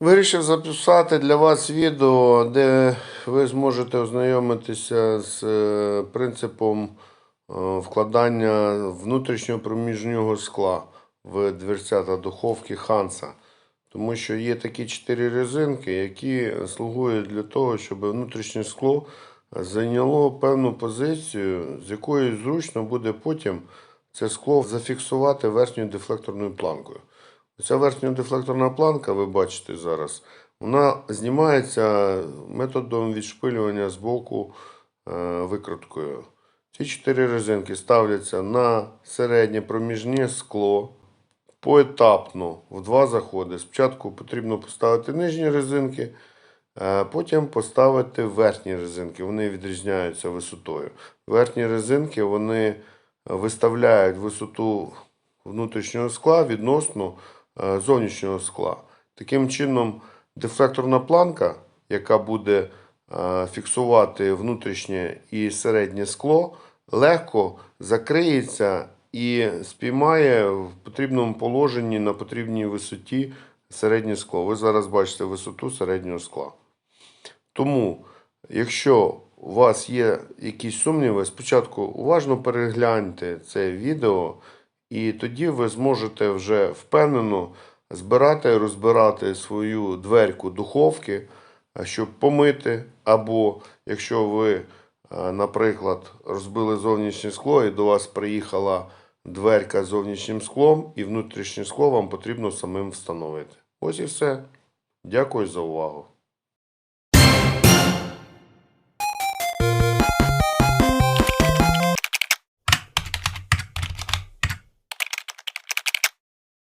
Вирішив записати для вас відео, де ви зможете ознайомитися з е, принципом е, вкладання внутрішнього проміжнього скла в дверцята духовки Ханса. Тому що є такі чотири резинки, які слугують для того, щоб внутрішнє скло зайняло певну позицію, з якою зручно буде потім це скло зафіксувати верхньою дефлекторною планкою. Ця верхня дефлекторна планка, ви бачите зараз, вона знімається методом відшпилювання з боку е, викруткою. Ці чотири резинки ставляться на середнє проміжне скло поетапно в два заходи. Спочатку потрібно поставити нижні резинки, е, потім поставити верхні резинки. Вони відрізняються висотою. Верхні резинки вони виставляють висоту внутрішнього скла відносно е, зовнішнього скла. Таким чином, дефлекторна планка, яка буде е, фіксувати внутрішнє і середнє скло, легко закриється і спіймає в потрібному положенні на потрібній висоті середнє скло. Ви зараз бачите висоту середнього скла. Тому, якщо у вас є якісь сумніви, спочатку уважно перегляньте це відео, і тоді ви зможете вже впевнено збирати і розбирати свою дверку духовки, щоб помити, або якщо ви, наприклад, розбили зовнішнє скло і до вас приїхала дверка з зовнішнім склом, і внутрішнє скло вам потрібно самим встановити. Ось і все. Дякую за увагу.